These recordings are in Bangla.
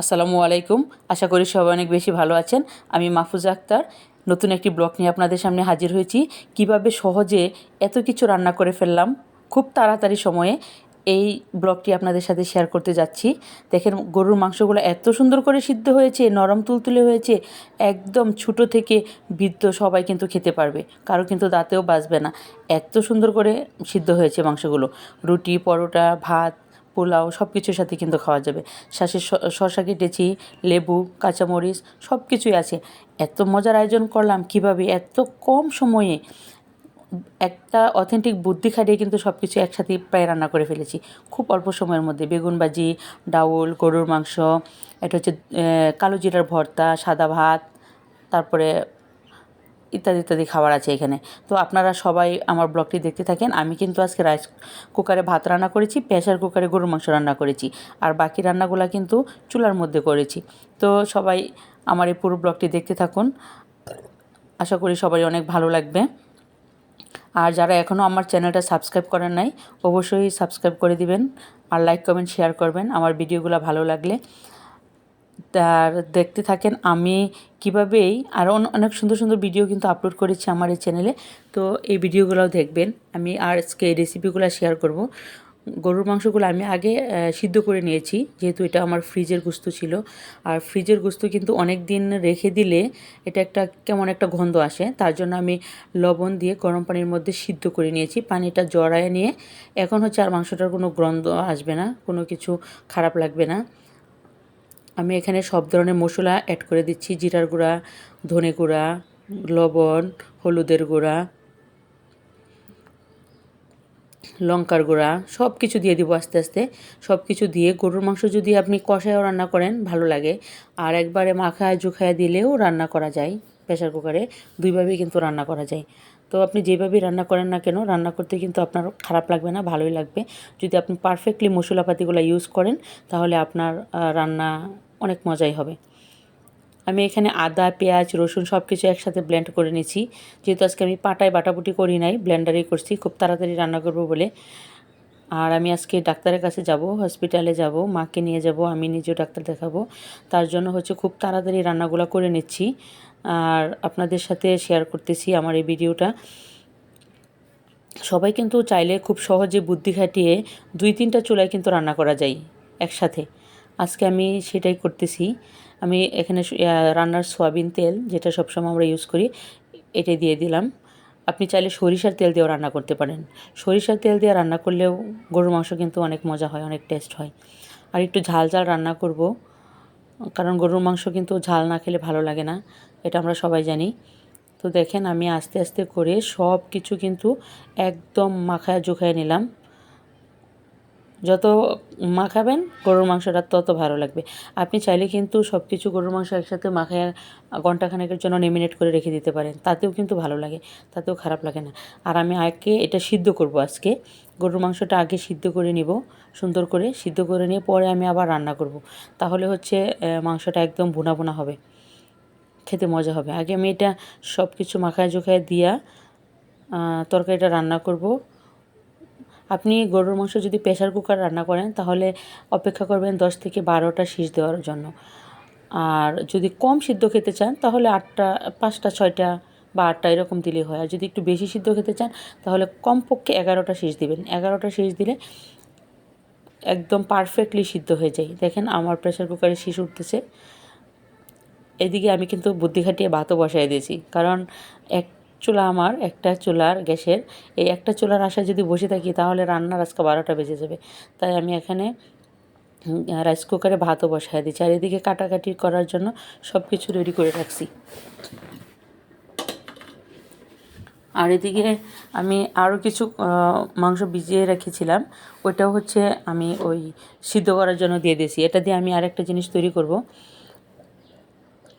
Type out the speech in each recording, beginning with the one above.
আসসালামু আলাইকুম। আশা করি সবাই অনেক বেশি ভালো আছেন। আমি মাহফুজা আক্তার। নতুন একটি ব্লগ নিয়ে আপনাদের সামনে হাজির হয়েছি। কীভাবে সহজে এত কিছু রান্না করে ফেললাম, খুব তাড়াতাড়ি সময়ে এই ব্লগটি আপনাদের সাথে শেয়ার করতে যাচ্ছি। দেখেন, গরুর মাংসগুলো এত সুন্দর করে সিদ্ধ হয়েছে, নরম তুলতুলে হয়েছে, একদম ছোটো থেকে বৃদ্ধ সবাই কিন্তু খেতে পারবে। কারও কিন্তু দাঁতেও বাঁচবে না। এত সুন্দর করে সিদ্ধ হয়েছে মাংসগুলো। রুটি, পরোটা, ভাত পোলাও সব কিছুর সাথে কিন্তু খাওয়া যাবে। শাঁসের শশা কেটেছি, লেবু, কাঁচামরিচ সব কিছুই আছে। এত মজার আয়োজন করলাম কীভাবে? এত কম সময়ে একটা অথেন্টিক বুদ্ধি খাটিয়ে কিন্তু সব কিছু একসাথে প্রায় রান্না করে ফেলেছি। খুব অল্প সময়ের মধ্যে বেগুন ভাজি, ডাউল, গরুর মাংস, এটা হচ্ছে কালো জিরার ভর্তা, সাদা ভাত, তারপরে ইত্যাদি ইত্যাদি খাবার আছে এখানে। তো আপনারা সবাই আমার ব্লগটি দেখতে থাকেন। আমি কিন্তু আজকে রাইস কুকারে ভাত রান্না করেছি প্রেশার কুকারে গরুর মাংস রান্না করেছি। আর বাকি রান্নাগুলো কিন্তু চুলার মধ্যে করেছি। তো সবাই আমার এই পুরো ব্লগটি দেখতে থাকুন। আশা করি সবাই অনেক ভালো লাগবে। আর যারা এখনও আমার চ্যানেলটা সাবস্ক্রাইব করেন নাই, অবশ্যই সাবস্ক্রাইব করে দিবেন। আর লাইক কমেন্ট শেয়ার করবেন। আমার ভিডিওগুলো ভালো লাগলে। তার দেখতে থাকেন আমি কীভাবেই। আরও অনেক সুন্দর সুন্দর ভিডিও কিন্তু আপলোড করেছি আমার এই চ্যানেলে তো এই ভিডিওগুলোও দেখবেন। আমি আর আজকে এই রেসিপিগুলো শেয়ার করব। গরুর মাংসগুলো আমি আগে সিদ্ধ করে নিয়েছি। যেহেতু এটা আমার ফ্রিজের গুস্ত ছিল। আর ফ্রিজের গুস্ত কিন্তু অনেক দিন রেখে দিলে এটা একটা কেমন একটা গন্ধ আসে। তার জন্য আমি লবণ দিয়ে গরম পানির মধ্যে সিদ্ধ করে নিয়েছি। পানিটা জড়ায় নিয়ে এখন হচ্ছে আর মাংসটার কোনো গন্ধ আসবে না। কোনো কিছু খারাপ লাগবে না। আমি এখানে সব ধরনের মশলা অ্যাড করে দিচ্ছি। জিরার গুঁড়া, ধনে গুঁড়া, লবণ, হলুদের গুঁড়া, লঙ্কার গুঁড়া সব কিছু দিয়ে দিব আস্তে আস্তে। সব কিছু দিয়ে গরুর মাংস যদি আপনি কষায়ও রান্না করেন, ভালো লাগে। আর একবারে মাখায় জুখায় দিলেও রান্না করা যায় প্রেশার কুকারে। দুইভাবেই কিন্তু রান্না করা যায়। তো আপনি যেভাবেই রান্না করেন না কেন, রান্না করতে কিন্তু আপনার খারাপ লাগবে না, ভালোই লাগবে। যদি আপনি পারফেক্টলি মশলাপাতিগুলো ইউজ করেন, তাহলে আপনার রান্না অনেক মজাই হবে। আমি এখানে আদা, পেঁয়াজ, রসুন সব কিছু একসাথে ব্লেন্ড করে নিয়েছি। যেহেতু আজকে আমি পাটায় বাটাবুটি করি নাই ব্লেন্ডারেই করছি, খুব তাড়াতাড়ি রান্না করব বলে। আর আমি আজকে ডাক্তারের কাছে যাব হসপিটালে যাব, মাকে নিয়ে যাব, আমি নিজেও ডাক্তার দেখাবো। তার জন্য হচ্ছে খুব তাড়াতাড়ি রান্নাগুলো করে নিচ্ছি। আর আপনাদের সাথে শেয়ার করতেছি আমার এই ভিডিওটা। সবাই কিন্তু চাইলে খুব সহজে বুদ্ধি খাটিয়ে দুই তিনটা চুলায় কিন্তু রান্না করা যায় একসাথে। আজকে আমি সেটাই করতেছি। আমি এখানে রান্নার সয়াবিন তেল, যেটা সবসময় আমরা ইউজ করি এটা দিয়ে দিলাম। আপনি চাইলে সরিষার তেল দিয়েও রান্না করতে পারেন। সরিষার তেল দিয়ে রান্না করলেও গরুর মাংস কিন্তু অনেক মজা হয়, অনেক টেস্ট হয়। আর একটু ঝাল ঝাল রান্না করব, কারণ গরুর মাংস কিন্তু ঝাল না খেলে ভালো লাগে না, এটা আমরা সবাই জানি। তো দেখেন আমি আস্তে আস্তে করে সব কিছু কিন্তু একদম মাখায় জোখায় নিলাম। যত মাখাবেন, গরুর মাংসটা তত ভালো লাগবে। আপনি চাইলে কিন্তু সব কিছু গরুর মাংস একসাথে মাখায় ঘন্টাখানেকের জন্য নেমিনেট করে রেখে দিতে পারেন। তাতেও কিন্তু ভালো লাগে, তাতেও খারাপ লাগে না। আর আমি আগে এটা সিদ্ধ করব আজকে। গরুর মাংসটা আগে সিদ্ধ করে নিব, সুন্দর করে সিদ্ধ করে নিয়ে পরে আমি আবার রান্না করব। তাহলে হচ্ছে মাংসটা একদম ভুনা ভুনা হবে। খেতে মজা হবে। আগে আমি এটা সব কিছু মাখায় জোখায় দিয়া তরকারিটা রান্না করব। আপনি গরুর মাংস যদি প্রেশার কুকার রান্না করেন, তাহলে অপেক্ষা করবেন দশ থেকে বারোটা শীষ দেওয়ার জন্য। আর যদি কম সিদ্ধ খেতে চান, তাহলে আটটা, পাঁচটা, ছয়টা বা আটটা এরকম দিলেই হয়। আর যদি একটু বেশি সিদ্ধ খেতে চান, তাহলে কমপক্ষে এগারোটা শীষ দিবেন। এগারোটা শীষ দিলে একদম পারফেক্টলি সিদ্ধ হয়ে যায়। দেখেন আমার প্রেশার কুকারে শীষ উঠতেছে। এদিকে আমি কিন্তু বুদ্ধি খাটিয়ে ভাতও বসাই দিয়েছি। কারণ এক চুলা আমার, একটা চুলার গ্যাসের। এই একটা চুলার আশায় যদি বসে থাকি, তাহলে রান্নার আজকে বারোটা বেজে যাবে। তাই আমি এখানে রাইস কুকারে ভাতও বসাই দিচ্ছি। আর এদিকে কাটাকাটি করার জন্য সব কিছু রেডি করে রাখছি। আর এদিকে আমি আরও কিছু মাংস ভিজিয়ে রেখেছিলাম। ওইটাও হচ্ছে আমি ওই সিদ্ধ করার জন্য দিয়ে দিয়েছি। এটা দিয়ে আমি আরেকটা জিনিস তৈরি করব।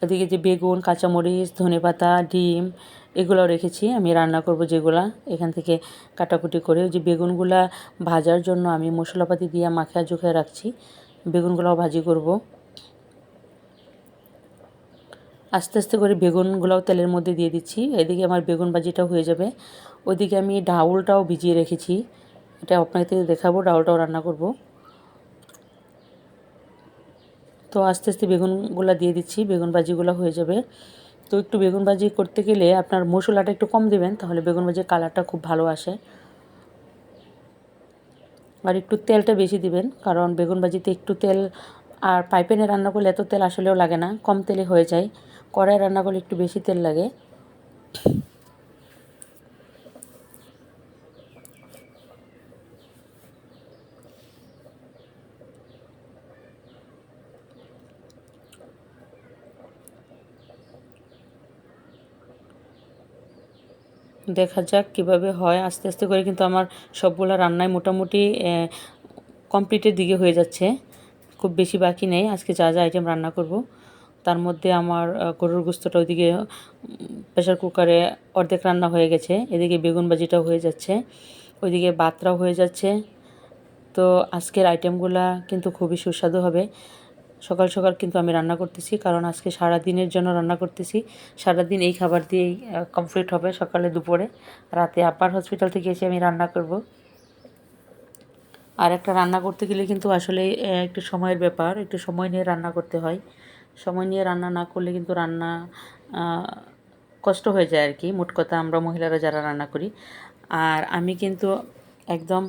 এদিকে যে বেগুন, কাঁচামরিচ ধনে পাতা ডিম এগুলো রেখেছি। আমি রান্না করব যেগুলা, এখান থেকে কাটাকুটি করে যে বেগুনগুলা ভাজার জন্য আমি মশলাপাতি দিয়ে মাখা জুখে রাখছি। বেগুনগুলাও ভাজি করব। আস্তে আস্তে করে বেগুনগুলাও তেলের মধ্যে দিয়ে দিচ্ছি। এদিকে আমার বেগুন ভাজিটাও হয়ে যাবে। ওইদিকে আমি ডাউলটাও ভিজিয়ে রেখেছি। এটা আপনাকে দেখাবো, ডাউলটাও রান্না করব। তো আস্তে আস্তে বেগুনগুলো দিয়ে দিচ্ছি, বেগুন ভাজিগুলো হয়ে যাবে। তো একটু বেগুন ভাজি করতে গেলে আপনার মশলাটা একটু কম দেবেন, তাহলে বেগুন ভাজির কালারটা খুব ভালো আসে। আর একটু তেলটা বেশি দিবেন, কারণ বেগুন ভাজিতে একটু তেল আর পাইপেনে রান্না করলে এত তেল আসলেও লাগে না, কম তেলে হয়ে যায়। কড়াই রান্না করলে একটু বেশি তেল লাগে। দেখা যাক কীভাবে হয়। আস্তে আস্তে করে কিন্তু আমার সবগুলো রান্নায় মোটামুটি কমপ্লিটের দিকে হয়ে যাচ্ছে। খুব বেশি বাকি নেই। আজকে যা যা আইটেম রান্না করব, তার মধ্যে আমার গরুর গুস্তটা ওইদিকে প্রেশার কুকারে অর্ধেক রান্না হয়ে গেছে। এদিকে বেগুন ভাজিটাও হয়ে যাচ্ছে। ওইদিকে বাতরাও হয়ে যাচ্ছে। তো আজকের আইটেমগুলা কিন্তু খুবই সুস্বাদু হবে। সকাল সকাল কিন্তু আমি রান্না করতেছি, কারণ আজকে সারা দিনের জন্য রান্না করতেছি। সারা দিন এই খাবার দিয়েই কমপ্লিট হবে সকালে দুপুরে। রাতে আপার হসপিটাল থেকে এসে আমি রান্না করব। আর একটা রান্না করতে গেলে কিন্তু আসলে একটু সময়ের ব্যাপার, একটু সময় নিয়ে রান্না করতে হয়। সময় নিয়ে রান্না না করলে কিন্তু রান্না কষ্ট হয়ে যায় আর কি মোট কথা আমরা মহিলারা যারা রান্না করি। আর আমি কিন্তু একদম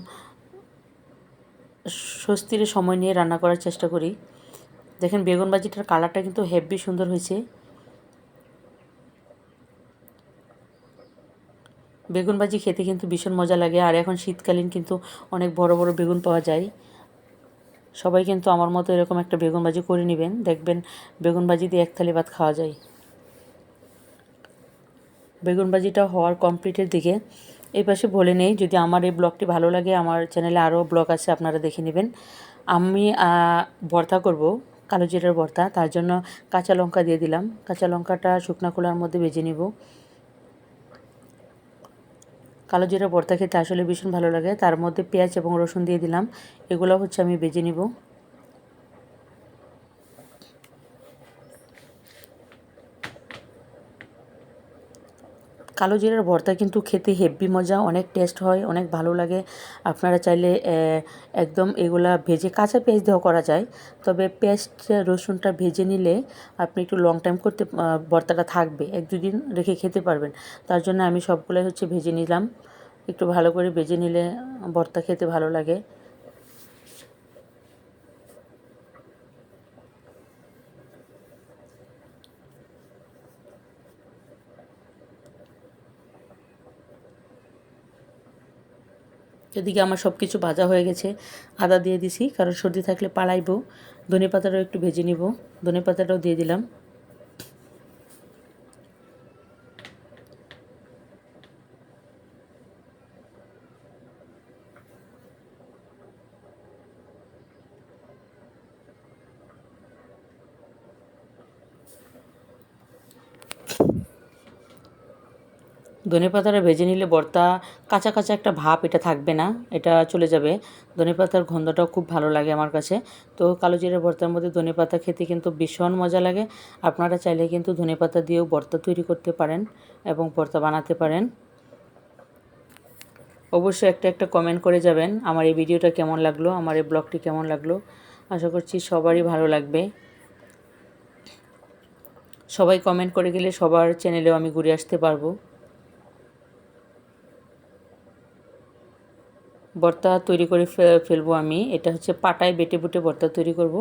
স্বস্তির সময় নিয়ে রান্না করার চেষ্টা করি। দেখেন বেগুন ভাজিটার কালারটা কিন্তু হেভি সুন্দর হয়েছে। বেগুন ভাজি খেতে কিন্তু ভীষণ মজা লাগে, আর এখন শীতকালীন কিন্তু অনেক বড় বড় বেগুন পাওয়া যায়। সবাই কিন্তু আমার মতো এরকম একটা বেগুন ভাজি করে নেবেন, দেখবেন বেগুন ভাজি দিয়ে এক থালি ভাত খাওয়া যায়। বেগুন ভাজিটা হওয়ার কমপ্লিটের দিকে। এই পাশে বলে নেই, যদি আমার এই ব্লগটি ভালো লাগে, আমার চ্যানেলে আরও ব্লগ আছে, আপনারা দেখে নেবেন। আমি ভর্তা করব। কালো জিরার ভর্তা, তার জন্য কাঁচা লঙ্কা দিয়ে দিলাম। কাঁচা লঙ্কাটা শুকনা খোলার মধ্যে ভেজে নিব। কালো জিরা ভর্তা খেতে আসলে ভীষণ ভালো লাগে। তার মধ্যে পেঁয়াজ এবং রসুন দিয়ে দিলাম। এগুলো হচ্ছে আমি বেজে নিব। কালো জিরার ভর্তা কিন্তু খেতে হেভি মজা, অনেক টেস্ট হয়, অনেক ভালো লাগে। আপনারা চাইলে একদম এগুলা ভেজে, কাঁচা পেঁয়াজ দেওয়া করা যায়, তবে পেস্ট রসুনটা ভেজে নিলে আপনি একটু লং টাইম করতে ভর্তাটা থাকবে, এক দুদিন রেখে খেতে পারবেন। তার জন্য আমি সবগুলাই হচ্ছে ভেজে নিলাম, একটু ভালো করে ভেজে নিলে ভর্তা খেতে ভালো লাগে। এদিকে আমার সব কিছু ভাজা হয়ে গেছে। আদা দিয়ে দিছি, কারণ সর্দি থাকলে পালাইবো ধনে পাতাটাও একটু ভেজে নিব। ধনে পাতাটাও দিয়ে দিলাম। ধনে পাতাটা ভেজে নিলে বর্তা কাঁচা কাঁচা একটা ভাপ এটা থাকবে না, এটা চলে যাবে। ধনে পাতার গন্ধটাও খুব ভালো লাগে আমার কাছে। তো কালো জিরে ভর্তার মধ্যে ধনে পাতা খেতে কিন্তু ভীষণ মজা লাগে। আপনারা চাইলে কিন্তু ধনে পাতা দিয়েও ভর্তা তৈরি করতে পারেন এবং ভর্তা বানাতে পারেন। অবশ্যই একটা একটা কমেন্ট করে যাবেন আমার এই ভিডিওটা কেমন লাগল, আমার এই ব্লগটি কেমন লাগল। আশা করছি সবারই ভালো লাগবে। সবাই কমেন্ট করে গেলে সবার চ্যানেলেও আমি ঘুরে আসতে পারব। ভর্তা তৈরি করে ফেলব আমি। এটা হচ্ছে পাটায় বেটে বুটে ভর্তা তৈরি করব।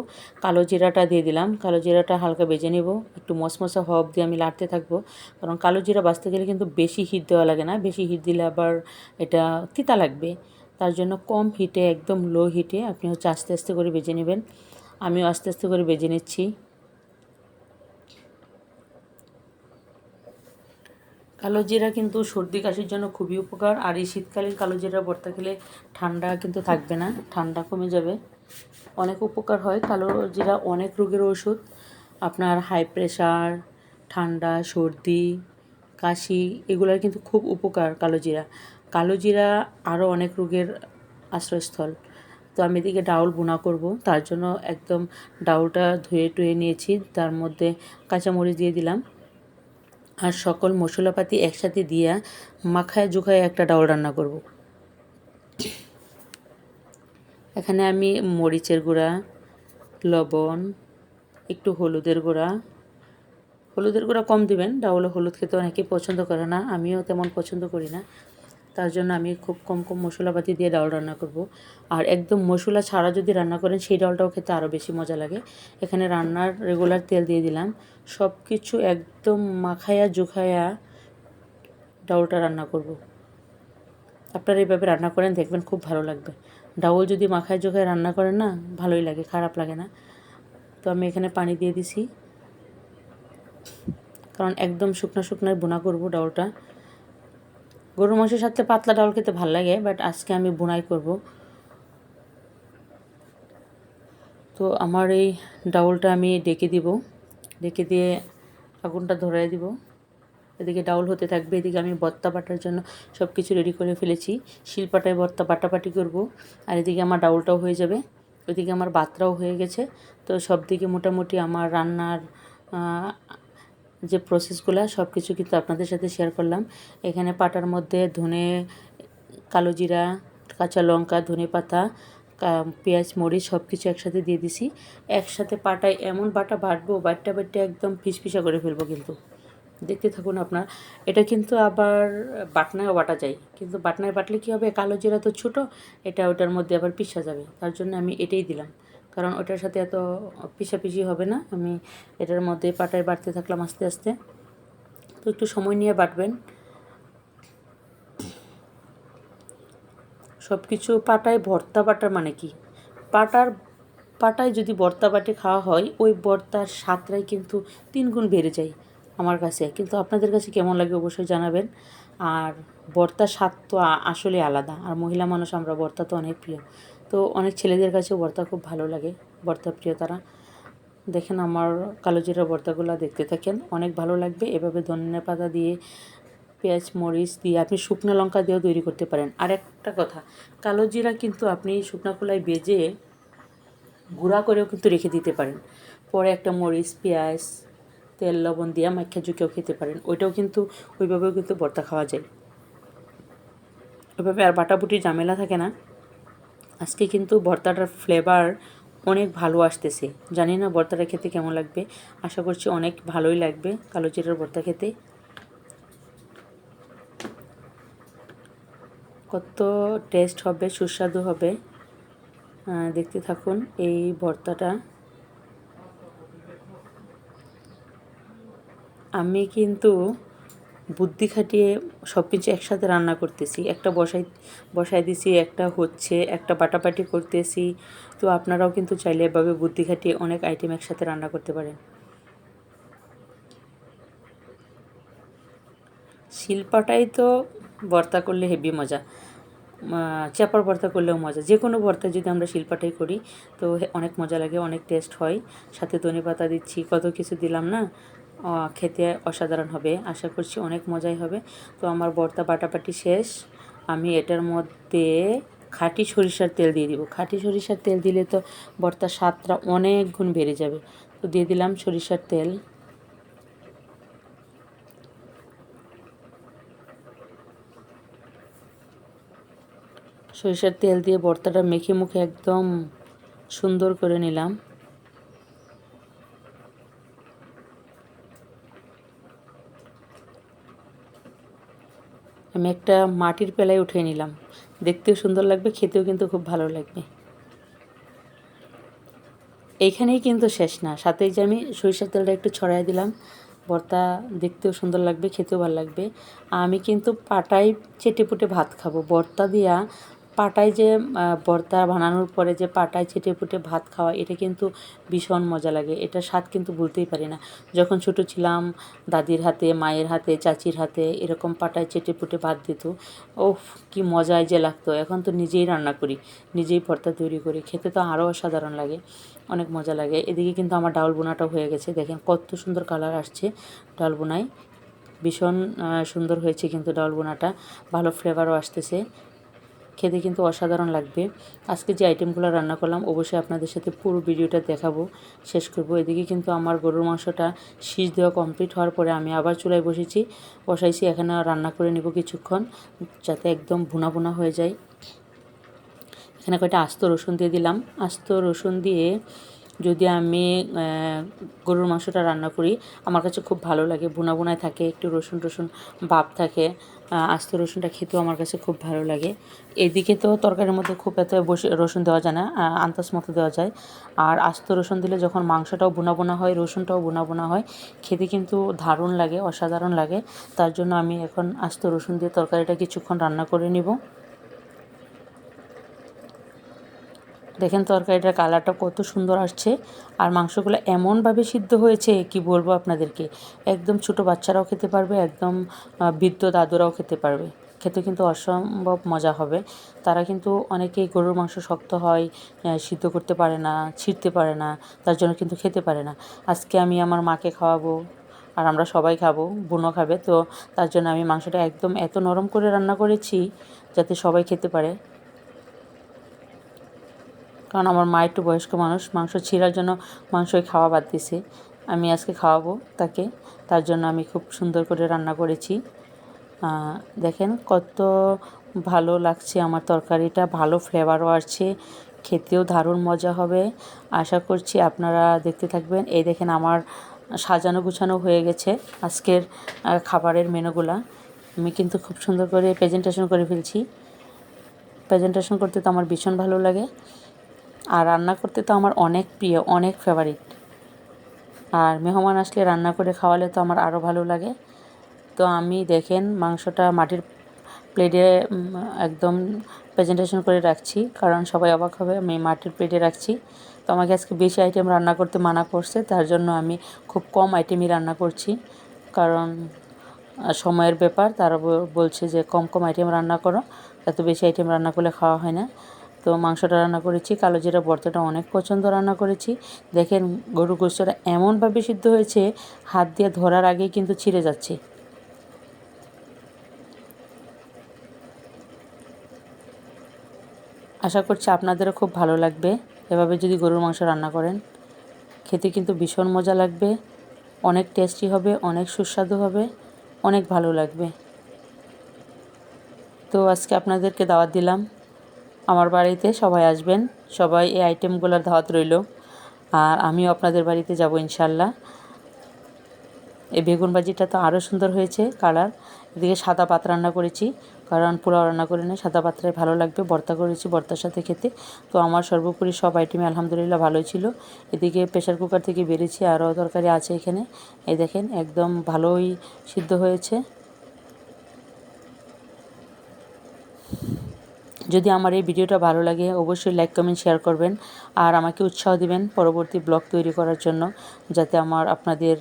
কালো জিরাটা দিয়ে দিলাম। কালো জিরাটা হালকা বেজে নেব। একটু মশমশা হব দিয়ে আমি লাড়তে থাকব। কারণ কালো জিরা বাঁচতে গেলে কিন্তু বেশি হিট দেওয়া লাগে না। বেশি হিট দিলে আবার এটা তিতা লাগবে। তার জন্য কম হিটে, একদম লো হিটে আপনি হচ্ছে আস্তে আস্তে করে বেজে নেবেন। আমিও আস্তে আস্তে করে বেজে নিচ্ছি। কালো জিরা কিন্তু সর্দি কাশির জন্য খুবই উপকার, আর এই শীতকালীন কালো জিরা ভর্তা খেলে ঠান্ডা কিন্তু থাকবে না, ঠান্ডা কমে যাবে। অনেক উপকার হয় কালো জিরা অনেক রোগের ওষুধ। আপনার হাই প্রেশার ঠান্ডা, সর্দি, কাশি, এগুলোর কিন্তু খুব উপকার কালো জিরা কালো জিরা আরও অনেক রোগের আশ্রয়স্থল। তো আমি এদিকে ডাউল বোনা করব, তার জন্য একদম ডাউলটা ধুয়ে টুয়ে নিয়েছি, তার মধ্যে কাঁচামরিচ দিয়ে দিলাম। আর সকল মশলাপাতি একসাথে দিয়া মাখায় জুখায় একটা ডাউল রান্না করব। এখানে আমি মরিচের গুঁড়া, লবণ, একটু হলুদের গুঁড়া। হলুদের গুঁড়া কম দিবেন, ডাউলে হলুদ খেতে অনেকেই পছন্দ করে না, আমিও তেমন পছন্দ করি না। তার জন্য আমি খুব কম কম মশলাপাতি দিয়ে ডাল রান্না করব। আর একদম মশলা ছাড়া যদি রান্না করেন, সেই ডালটাও খেতে আরও বেশি মজা লাগে। এখানে রান্নার রেগুলার তেল দিয়ে দিলাম। সব কিছু একদম মাখায়া জুখায়া ডাউলটা রান্না করব। আপনারা এইভাবে রান্না করেন, দেখবেন খুব ভালো লাগবে। ডাউল যদি মাখায় জোখায় রান্না করেন না, ভালোই লাগে, খারাপ লাগে না। তো আমি এখানে পানি দিয়ে দিছি। কারণ একদম শুকনো শুকনো বোনা করব ডাউলটা। গরুর মাংসের সাথে পাতলা ডাউল খেতে ভালো লাগে, বাট আজকে আমি বোনাই করব। তো আমার এই ডাউলটা আমি ডেকে দিব। ডেকে দিয়ে আগুনটা ধরাই দিব। এদিকে ডাউল হতে থাকবে, এদিকে আমি বত্তা বাটার জন্য সব কিছু রেডি করে ফেলেছি। শিলপাটায় বত্তা বাটাবাটি করব, আর এদিকে আমার ডাউলটাও হয়ে যাবে। ওইদিকে আমার বাতরাও হয়ে গেছে। তো সব দিকে মোটামুটি আমার রান্নার যে প্রসেসগুলো সব কিছু কিন্তু আপনাদের সাথে শেয়ার করলাম। এখানে পাটার মধ্যে ধনে, কালো জিরা, কাঁচা লঙ্কা, ধনে পাতা পেঁয়াজ, মরিচ সব কিছু একসাথে দিয়ে দিছি। একসাথে পাটায় এমন বাটা বাটবো, বাটটা বাটটা একদম ফিসফিসা করে ফেলব কিন্তু। দেখতে থাকুন আপনার, এটা কিন্তু আবার বাটনায়ও বাটা যায়। কিন্তু বাটনায় বাটলে কী হবে? কালো জিরা তো ছোটো, এটা ওটার মধ্যে আবার পিসা যাবে। তার জন্য আমি এটাই দিলাম। কারণ ওটার সাথে এত পিসাপিসি হবে না। আমি এটার মধ্যে পাটায় বাটতে থাকলাম আস্তে আস্তে। তো একটু সময় নিয়ে বাটবেন। সব কিছু পাটায় ভর্তা বাটার মানে কি? পাটার, পাটায় যদি ভর্তা বাটে খাওয়া হয়, ওই ভর্তার স্বাদটাই কিন্তু তিন গুণ বেড়ে যায় আমার কাছে। কিন্তু আপনাদের কাছে কেমন লাগে অবশ্যই জানাবেন। আর ভর্তার স্বাদ তো আসলে আলাদা। আর মহিলা মানুষ, আমরা ভর্তা তো অনেক প্রিয়। তো অনেক ছেলেদের কাছেও ভর্তা খুব ভালো লাগে, ভর্তা প্রিয় তারা। দেখেন আমার কালো জিরা ভর্তাগুলো দেখতে থাকেন, অনেক ভালো লাগবে। এভাবে ধনে পাতা দিয়ে পেঁয়াজ, মরিচ দিয়ে আপনি শুকনো লঙ্কা দিয়েও তৈরি করতে পারেন। আর একটা কথা, কালো জিরা কিন্তু আপনি শুকনো কলাই বেজে গুঁড়া করেও কিন্তু রেখে দিতে পারেন। পরে একটা মরিচ, পেঁয়াজ, তেল, লবণ দিয়ে মাখা ঝুঁকেও খেতে পারেন। ওইটাও কিন্তু ওইভাবেও কিন্তু ভর্তা খাওয়া যায়। ওইভাবে আর বাটাবুটি ঝামেলা থাকে না। আজকে কিন্তু ভর্তাটার ফ্লেভার অনেক ভালো আসতেছে। জানি না ভর্তাটা খেতে কেমন লাগবে। আশা করছি অনেক ভালোই লাগবে কালো জিরার ভর্তা খেতে। কত টেস্ট হবে, সুস্বাদু হবে। দেখতে থাকুন এই ভর্তাটা। আমি কিন্তু বুদ্ধি খাটিয়ে সব কিছু একসাথে রান্না করতেছি। একটা বসাই বসাই দিছি, একটা হচ্ছে, একটা বাটাবাটি করতেছি। তো আপনারাও কিন্তু চাইলে এভাবে বুদ্ধি খাটিয়ে অনেক আইটেম একসাথে রান্না করতে পারেন। শিল্পাটাই তো ভর্তা করলে হেভি মজা। চাপার ভর্তা করলেও মজা। যে কোনো ভর্তা যদি আমরা শিল্পাটাই করি, তো অনেক মজা লাগে, অনেক টেস্ট হয়। সাথে ধনে পাতা দিচ্ছি, কত কিছু দিলাম না? খেতে অসাধারণ হবে। আশা করছি অনেক মজাই হবে। তো আমার ভর্তা বাটাপাটি শেষ। আমি এটার মধ্যে খাঁটি সরিষার তেল দিয়ে দিব। খাঁটি সরিষার তেল দিলে তো ভর্তার স্বাদটা অনেক গুণ বেড়ে যাবে। তো দিয়ে দিলাম সরিষার তেল। সরিষার তেল দিয়ে ভর্তাটা মেখে মুখে একদম সুন্দর করে নিলাম। আমি একটা মাটির পেলায় উঠিয়ে নিলাম। দেখতেও সুন্দর লাগবে, খেতেও কিন্তু খুব ভালো লাগবে। এইখানেই কিন্তু শেষ না। সাথে যে আমি সরিষার তেলটা একটু ছড়াই দিলাম ভর্তা দেখতেও সুন্দর লাগবে, খেতেও ভালো লাগবে। আমি কিন্তু পাটায় চেটে পুটে ভাত খাব। ভর্তা দিয়া পাটায় যে ভর্তা বানানোর পরে যে পাটায় চেটে পুটে ভাত খাওয়া, এটা কিন্তু ভীষণ মজা লাগে। এটা স্বাদ কিন্তু ভুলতেই পারি না। যখন ছোটো ছিলাম, দাদির হাতে, মায়ের হাতে, চাচির হাতে এরকম পাটায় চেটে পুটে ভাত দিত, ওফ, কি মজায় যে লাগতো। এখন তো নিজেই রান্না করি, নিজেই ভর্তা তৈরি করি, খেতে তো আরও অসাধারণ লাগে, অনেক মজা লাগে। এদিকে কিন্তু আমার ডাউল বোনাটা হয়ে গেছে, দেখেন কত সুন্দর কালার আসছে ডাল বোনায়। ভীষণ সুন্দর হয়েছে কিন্তু ডাল বোনাটা, ভালো ফ্লেভারও আসতেছে। খেতে কিন্তু অসাধারণ লাগবে। আজকে যে আইটেমগুলো রান্না করলাম, অবশ্যই আপনাদের সাথে পুরো ভিডিওটা দেখাবো, শেষ করব। এদিকে কিন্তু আমার গরুর মাংসটা শীষ দেওয়া কমপ্লিট হওয়ার পরে আমি আবার চুলায় বসেছি, বসাইছি, এখানে রান্না করে নেব কিছুক্ষণ, যাতে একদম ভুনা ভুনা হয়ে যায়। এখানে কয়েকটা আস্ত রসুন দিয়ে দিলাম। আস্ত রসুন দিয়ে যদি আমি গরুর মাংসটা রান্না করি, আমার কাছে খুব ভালো লাগে। বোনা বোনায় থাকে, একটু রসুন টসুন ভাব থাকে আস্ত রসুনটা খেতেও আমার কাছে খুব ভালো লাগে। এদিকে তো তরকারির মধ্যে খুব এত বসে রসুন দেওয়া যায় না আন্দাজ মতো দেওয়া যায়। আর আস্ত রসুন দিলে যখন মাংসটাও বোনা বোনা হয়, রসুনটাও বোনা বোনা হয়, খেতে কিন্তু দারুণ লাগে, অসাধারণ লাগে। তার জন্য আমি এখন আস্ত রসুন দিয়ে তরকারিটা কিছুক্ষণ রান্না করে নিব। দেখেন তরকারিটার কালারটা কত সুন্দর আসছে। আর মাংসগুলো এমনভাবে সিদ্ধ হয়েছে কি বলব আপনাদেরকে? একদম ছোট বাচ্চারাও খেতে পারবে, একদম বৃদ্ধ দাদুরাও খেতে পারবে। খেতে কিন্তু অসম্ভব মজা হবে। তারা কিন্তু অনেকেই গরুর মাংস শক্ত হয় সিদ্ধ করতে পারে না, ছিঁড়তে পারে না, তার জন্য কিন্তু খেতে পারে না। আজকে আমি আমার মাকে খাওয়াবো, আর আমরা সবাই খাব, বুনো খাবে, তো তার জন্য আমি মাংসটা একদম এত নরম করে রান্না করেছি যাতে সবাই খেতে পারে। কারণ আমার মা একটু বয়স্ক মানুষ, মাংস ছিঁড়ার জন্য মাংসই খাওয়া বাদ দিছে। আমি আজকে খাওয়াবো তাকে, তার জন্য আমি খুব সুন্দর করে রান্না করেছি। দেখেন কত ভালো লাগছে আমার তরকারিটা, ভালো ফ্লেভারও আসছে, খেতেও দারুণ মজা হবে। আশা করছি আপনারা দেখতে থাকবেন। এই দেখেন আমার সাজানো গুছানো হয়ে গেছে আজকের খাবারের মেনুগুলা। আমি কিন্তু খুব সুন্দর করে প্রেজেন্টেশন করে ফেলছি। প্রেজেন্টেশন করতে তো আমার ভীষণ ভালো লাগে। আর রান্না করতে তো আমার অনেক প্রিয়, অনেক ফেভারিট আর মেহমান আসলে রান্না করে খাওয়ালে তো আমার আরও ভালো লাগে। তো আমি দেখেন মাংসটা মাটির প্লেটে একদম প্রেজেন্টেশন করে রাখছি, কারণ সবাই অবাক হবে, আমি মাটির প্লেটে রাখছি। তো আমাকে আজকে বেশি আইটেম রান্না করতে মানা করছে, তার জন্য আমি খুব কম আইটেমই রান্না করছি। কারণ সময়ের ব্যাপার, তারা বলছে যে কম কম আইটেম রান্না করো, এত বেশি আইটেম রান্না করলে খাওয়া হয় না। তো মাংসটা রান্না করেছি, কালো জিরা ভর্তাটা অনেক পছন্দ রান্না করেছি। দেখেন গরু গোস্তটা এমনভাবে সিদ্ধ হয়েছে, হাত দিয়ে ধরার আগেই কিন্তু ছিঁড়ে যাচ্ছে। আশা করছি আপনাদেরও খুব ভালো লাগবে, এভাবে যদি গরুর মাংস রান্না করেন। খেতে কিন্তু ভীষণ মজা লাগবে, অনেক টেস্টি হবে, অনেক সুস্বাদু হবে, অনেক ভালো লাগবে। তো আজকে আপনাদেরকে দাওয়াত দিলাম। আমার বাড়িতে সবাই আসবেন। সবাই এই আইটেমগুলোর দাওয়াত রইল। আর আমিও আপনাদের বাড়িতে যাব ইনশাল্লাহ এই বেগুন ভাজিটা তো আরও সুন্দর হয়েছে কালার। এদিকে সাদা পাত রান্না করেছি, কারণ পোলাও রান্না করে না সাদা পাত্রায় ভালো লাগবে। ভর্তা করেছি ভর্তার সাথে খেতে। তো আমার সর্বোপরি সব আইটেমই আলহামদুলিল্লাহ ভালোই ছিল। এদিকে প্রেশার কুকার থেকে বেরিয়েছি আরও তরকারি আছে এখানে। এই দেখেন, একদম ভালোই সিদ্ধ হয়েছে। যদি আমার এই ভিডিওটা ভালো লাগে, অবশ্যই লাইক কমেন্ট শেয়ার করবেন আর আমাকে উৎসাহ দিবেন পরবর্তী ব্লগ তৈরি করার জন্য যাতে আমার আপনাদের